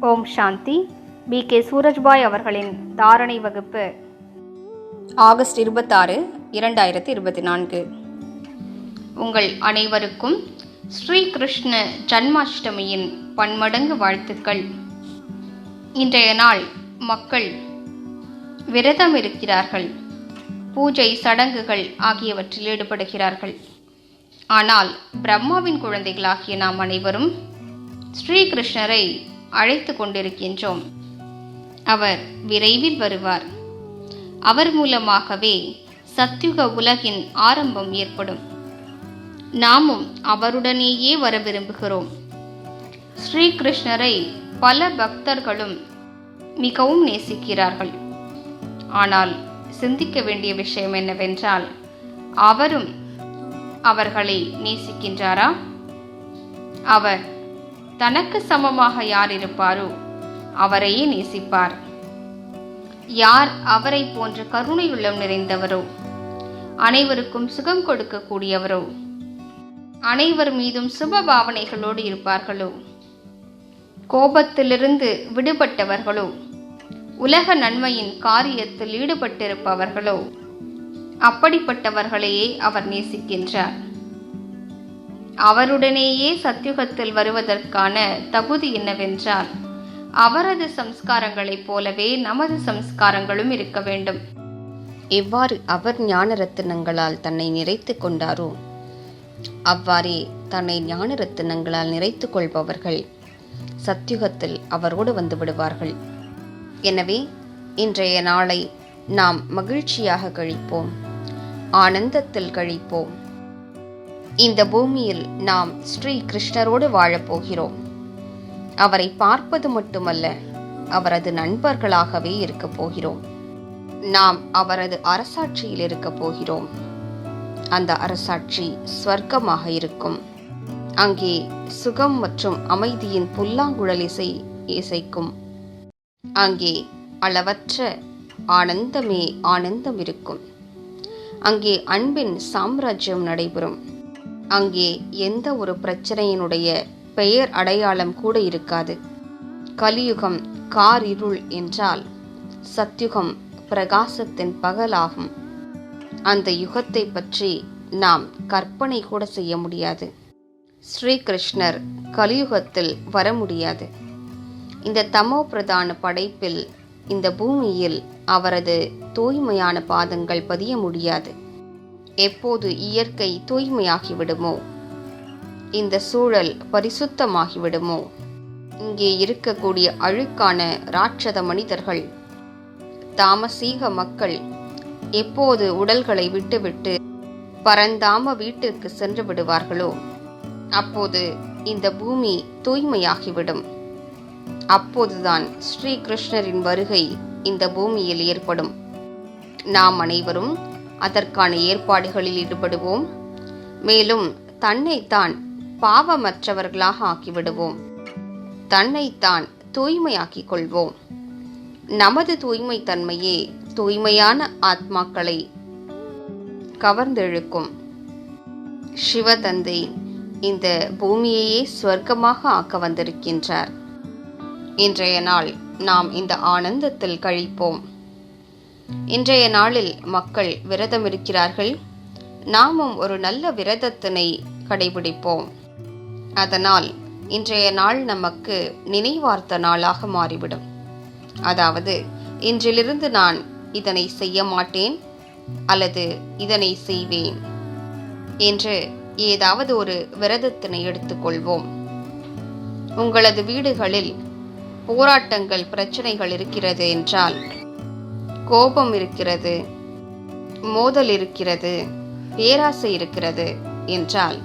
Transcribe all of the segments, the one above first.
ஓம் சாந்தி. B. K. Surajbhai அவர்களின் தாரணை வகுப்பு. ஆகஸ்ட் இருபத்தாறு இரண்டாயிரத்தி இருபத்தி நான்கு உங்கள் அனைவருக்கும் ஸ்ரீ கிருஷ்ண ஜன்மாஷ்டமியின் பன்மடங்கு வாழ்த்துக்கள். இன்றைய நாள் மக்கள் விரதம் இருக்கிறார்கள். பூஜை சடங்குகள் ஆகியவற்றில் ஈடுபடுகிறார்கள். ஆனால் பிரம்மாவின் குழந்தைகளாகிய நாம் அனைவரும் ஸ்ரீகிருஷ்ணரை அழைத்து கொண்டிருக்கின்றோம். அவர் விரைவில் வருவார். அவர் மூலமாகவே சத்யுக உலகின் ஆரம்பம் ஏற்படும். நாமும் அவருடனேயே வர விரும்புகிறோம். ஸ்ரீகிருஷ்ணரை பல பக்தர்களும் மிகவும் நேசிக்கிறார்கள். ஆனால் சிந்திக்க வேண்டிய விஷயம் என்னவென்றால் அவரும் அவர்களை நேசிக்கின்றாரா? அவர் தனக்கு சமமாக யார் இருப்பாரோ அவரையே நேசிப்பார். யார் அவரை போன்ற கருணை உள்ளம் நிறைந்தவரோ அனைவருக்கும் சுகம் கொடுக்கக்கூடியவரோ அனைவர் மீதும் சுப பாவனைகளோடு இருப்பார்களோ? கோபத்திலிருந்து விடுபட்டவர்களோ? உலக நன்மையின் காரியத்தில் ஈடுபட்டிருப்பவர்களோ? அப்படிப்பட்டவர்களையே அவர் நேசிக்கின்றார். அவருடனேயே சத்யுகத்தில் வருவதற்கான தகுதி என்னவென்றால் அவரது சம்ஸ்காரங்களைப் போலவே நமது சம்ஸ்காரங்களும் இருக்க வேண்டும். எவ்வாறு அவர் ஞான ரத்தினங்களால் தன்னை நிறைத்து கொண்டாரோ அவ்வாறே தன்னை ஞான ரத்தினங்களால் நிறைத்து கொள்பவர்கள் சத்யுகத்தில் அவரோடு வந்து விடுவார்கள். எனவே இன்றைய நாளை நாம் மகிழ்ச்சியாக கழிப்போம் ஆனந்தத்தில் கழிப்போம். இந்த பூமியில் நாம் ஸ்ரீ கிருஷ்ணரோடு வாழப்போகிறோம் அவரை பார்ப்பது மட்டுமல்ல அவரது நண்பர்களாகவே இருக்கப் போகிறோம். நாம் அவரது அரசாட்சியில் இருக்கப் போகிறோம். அந்த அரசாட்சி ஸ்வர்க்கமாக இருக்கும். அங்கே சுகம் மற்றும் அமைதியின் புல்லாங்குழல் இசை இசைக்கும். அங்கே அளவற்ற ஆனந்தமே ஆனந்தம் இருக்கும். அங்கே அன்பின் சாம்ராஜ்யம் நடைபெறும். அங்கே எந்த ஒரு பிரச்சனையினுடைய பெயர் அடையாளம் கூட இருக்காது. கலியுகம் கார் இருள் என்றால் சத்யுகம் பிரகாசத்தின் பகலாகும். அந்த யுகத்தை பற்றி நாம் கற்பனை கூட செய்ய முடியாது. ஸ்ரீகிருஷ்ணர் கலியுகத்தில் வர முடியாது. இந்த தமோ பிரதான படைப்பில் இந்த பூமியில் அவரது தூய்மையான பாதங்கள் பதிய முடியாது. எப்போது இயற்கை தூய்மையாகிவிடுமோ? இந்த சூழல் பரிசுத்தமாகிவிடுமோ? இங்கே இருக்கக்கூடிய அழுக்கான ராட்சத மனிதர்கள் தாமசீக மக்கள் எப்போது உடல்களை விட்டுவிட்டு பரந்தாம வீட்டிற்கு சென்று விடுவார்களோ அப்போது இந்த பூமி தூய்மையாகிவிடும். அப்போதுதான் ஸ்ரீ கிருஷ்ணரின் வருகை இந்த பூமியில் ஏற்படும். நாம் அனைவரும் அதற்கான ஏற்பாடுகளில் ஈடுபடுவோம். மேலும் தன்னைத்தான் பாவமற்றவர்களாக ஆக்கிவிடுவோம். தன்னைத்தான் தூய்மையாக்கிக் கொள்வோம். நமது தூய்மை தன்மையே தூய்மையான ஆத்மாக்களை கவர்ந்தெழுக்கும். சிவதந்தை இந்த பூமியையே சொர்க்கமாக ஆக்க வந்திருக்கின்றார். இன்றைய நாள் நாம் இந்த ஆனந்தத்தில் கழிப்போம். இன்றைய நாளில் மக்கள் விரதம் இருக்கிறார்கள் நாமும் ஒரு நல்ல விரதத்தினை கடைபிடிப்போம். அதனால் இன்றைய நாள் நமக்கு நினைவார்த்த நாளாக மாறிவிடும். அதாவது இன்றிலிருந்து நான் இதனை செய்ய மாட்டேன் அல்லது இதனை செய்வேன் என்று ஏதாவது ஒரு விரதத்தினை எடுத்துக்கொள்வோம். உங்களது வீடுகளில் போராட்டங்கள் பிரச்சனைகள் இருக்கிறது என்றால் கோபம் இருக்கிறது மோதல் இருக்கிறது பேராசை இருக்கிறது என்றால்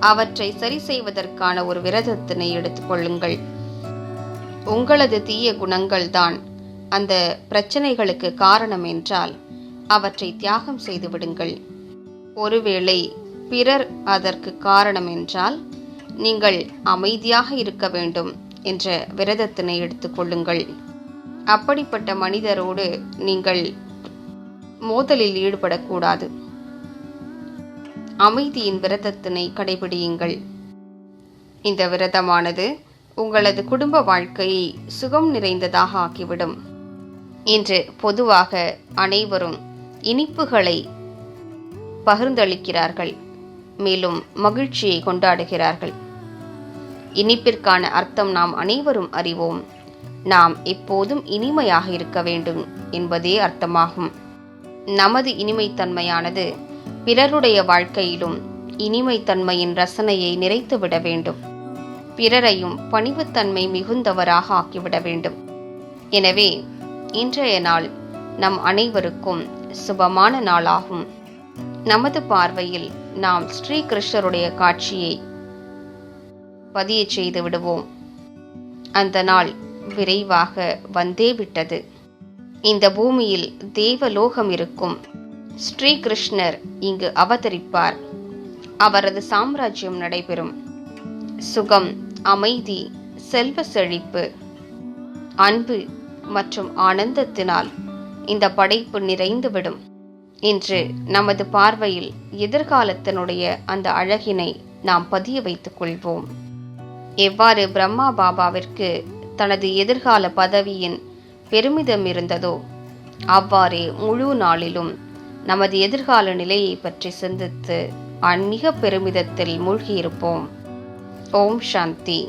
அவற்றை சரி செய்வதற்கான ஒரு விரதத்தினை எடுத்துக்கொள்ளுங்கள் உங்களது தீய குணங்கள் தான் அந்த பிரச்சனைகளுக்கு காரணம் என்றால் அவற்றை தியாகம் செய்து விடுங்கள். ஒருவேளை பிறர் அதற்கு காரணம் என்றால் நீங்கள் அமைதியாக இருக்க வேண்டும் என்ற விரதத்தினை எடுத்துக்கொள்ளுங்கள் அப்படிப்பட்ட மனிதரோடு நீங்கள் மோதலில் ஈடுபடக்கூடாது. அமைதியின் விரதத்தினை கடைபிடியுங்கள். இந்த விரதமானது உங்களது குடும்ப வாழ்க்கையை சுகம் நிறைந்ததாக ஆக்கிவிடும். இன்று பொதுவாக அனைவரும் இனிப்புகளை பகிர்ந்தளிக்கிறார்கள் மேலும் மகிழ்ச்சியை கொண்டாடுகிறார்கள். இனிப்பிற்கான அர்த்தம் நாம் அனைவரும் அறிவோம். நாம் எப்போதும் இனிமையாக இருக்க வேண்டும் என்பதே அர்த்தமாகும். நமது இனிமைத்தன்மையானது பிறருடைய வாழ்க்கையிலும் இனிமைத்தன்மையின் ரசனையை நிறைத்துவிட வேண்டும். பிறரையும் பணிவுத்தன்மை மிகுந்தவராக ஆக்கிவிட வேண்டும். எனவே இன்றைய நாள் நம் அனைவருக்கும் சுபமான நாளாகும். நமது பார்வையில் நாம் ஸ்ரீ கிருஷ்ணருடைய காட்சியை பதியச் செய்து விடுவோம். அந்த நாள் விரைவாக வந்தே விட்டது. இந்த பூமியில் தேவலோகம் இருக்கும். ஸ்ரீ கிருஷ்ணர் இங்கு அவதரிப்பார். அவரது சாம்ராஜ்யம் நடைபெறும். சுகம் அமைதி செல்வ செழிப்பு அன்பு மற்றும் ஆனந்தத்தினால் இந்த படைப்பு நிறைந்துவிடும் இன்று நமது பார்வையில் எதிர்காலத்தினுடைய அந்த அழகினை நாம் பதிய வைத்துக் கொள்வோம். எவ்வாறு பிரம்மா பாபாவிற்கு தனது எதிர்கால பதவியின் பெருமிதம் இருந்ததோ அவ்வாறே முழு நாளிலும் நமது எதிர்கால நிலையை பற்றி சிந்தித்து ஆன்மீக பெருமிதத்தில் மூழ்கியிருப்போம். ஓம் சாந்தி.